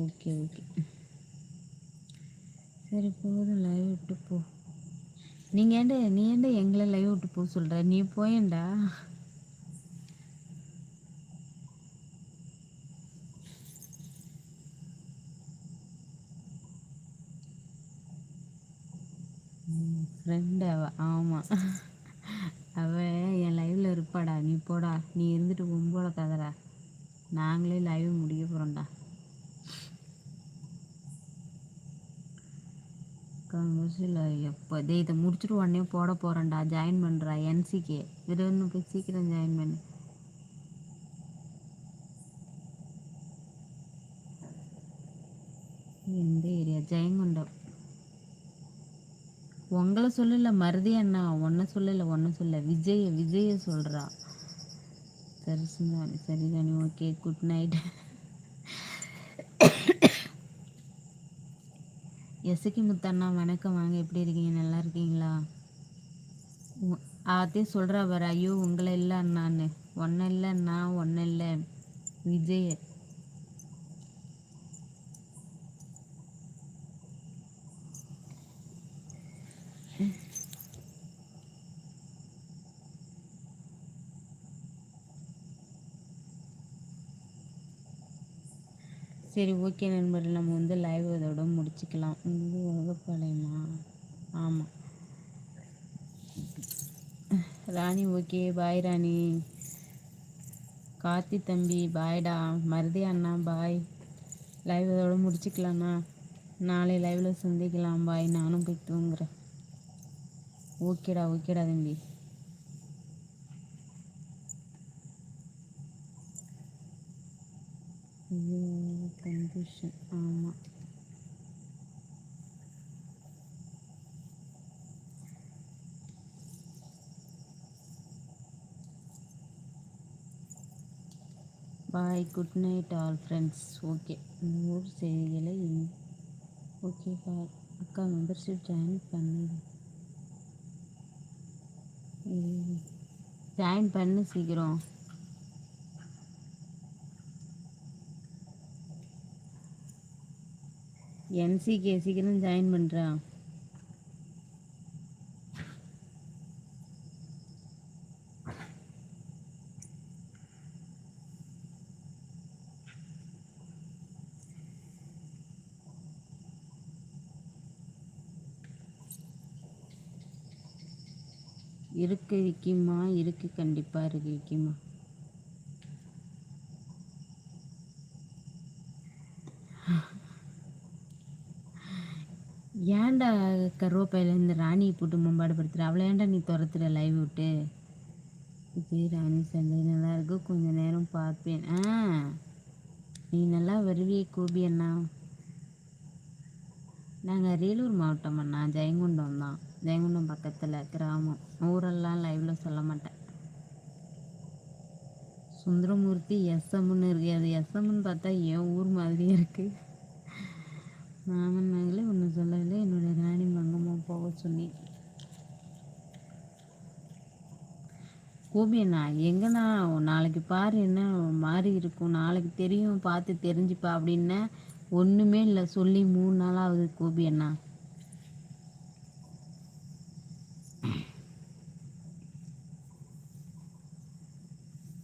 Okay okay. சரி போதும் live விட்டு போ. நீங்கள் ஏன்டா நீ ஏண்டா எங்களை லைவ் விட்டு போக சொல்கிற நீ போயேன்டா. ஃப்ரெண்டாவா ஆமாம் இருப்பாடா நீ போடா. நீ இருந்துட்டு கும்போட கதறா நாங்களே லைவ் முடிய போகிறோம்டா கமர்ஷியல் எப்போ? இதே இதை முடிச்சுட்டு உடனே போட போகிறேன்டா ஜாயின் பண்ணுறா என்சிகே இது இன்னும் போய் சீக்கிரம் ஜாயின் பண்ணு. எந்த ஏரியா ஜெயங்கொண்டம் உங்களை சொல்லல மருதி அண்ணா. ஒன்றை சொல்லலை ஒன்றை சொல்ல விஜய விஜய சொல்கிறா சரி சுந்தானி சரி தானி okay good night Esakki Muthanna வணக்கம். வாங்க எப்படி இருக்கீங்க? நல்லா இருக்கீங்களா? உ- அதே சொல்கிறா வர ஐயோ உங்களை இல்லை அண்ணான்னு. ஒன்றும் இல்லை அண்ணா ஒன்றும் இல்லை. விஜய். சரி ஓகே நண்பர்கள். நம்ம வந்து லைவ் இதோட முடிச்சுக்கலாம். இது வகுப்பாளையமா ஆமாம் ராணி ஓகே பாய் ராணி. கார்த்தி தம்பி பாய்டா மருதி அண்ணா பாய் லைவ் இதோட முடிச்சுக்கலாம்ண்ணா நாளை லைவில் சந்திக்கலாம். பாய் நானும் போய் தூங்குறேன். ஓகேடா ஓகேடா தம்பி. ஐயோ. கன்ஃபியூஷன் ஆமாம் bye good night all friends okay ஊர் செய்திகளை ஓகே பாய் அக்கா மெம்பர்ஷிப் ஜாயின் பண்ணு. ஜாயின் பண்ணு சீக்கிரம். என்சிகே சீக்கிரம் ஜாயின் பண்ணுறா இருக்கு விக்கிம்மா இருக்கு கண்டிப்பாக இருக்கு விக்கிம்மா. ஏன்டா கருவேப்பையிலேருந்து இந்த ராணியை போட்டு மும்பாடு படுத்துற? அவளை ஏன்டா நீ துரத்துற? லைவ் விட்டு. விஜய் ராணி சண்டை. நல்லா இருக்கு. கொஞ்ச நேரம் பார்ப்பேன். ஆ நீ நல்லா வருவியே கோபி அண்ணா. நாங்கள் அரியலூர் மாவட்டம் அண்ணா. ஜெயங்குண்டம் தான். ஜெயங்குண்டம் பக்கத்தில் கிராமம். ஊரெல்லாம் லைவில் சொல்ல மாட்டேன். சுந்தரமூர்த்தி எஸ்எம்னு இருக்கு. அது எஸ்எம்னு பார்த்தா என் ஊர் மாதிரியே இருக்குது மாமன் மகளே ஒன்று சொல்லவில்லை என்னுடைய ராணி மங்கம்மா போக கோபியண்ணா எங்கண்ணா நாளைக்கு பாரு என்ன மாறி இருக்கும். நாளைக்கு தெரியும் பார்த்து தெரிஞ்சுப்பா அப்படின்னா ஒன்றுமே இல்லை சொல்லி மூணு நாள் ஆகுது கோபி அண்ணா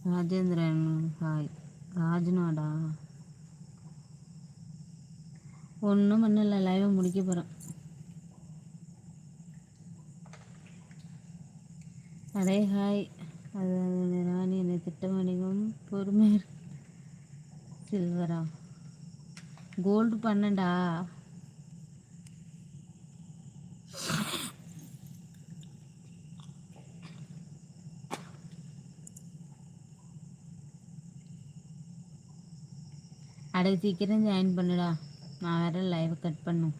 ராஜேந்திரன் ஹாய். ராஜ்நாடா? ஒன்றும் பண்ணல லைவை முடிக்க போகிறேன் அடே ஹாய். அது ராணி என்னை திட்டம் வணிகம் பொறுமை சில்வரா. கோல்டு பண்ணண்டா. அடைய சீக்கிரம் ஜாயின் பண்ணுடா. நான் வேற லைவ் கட் பண்ணும்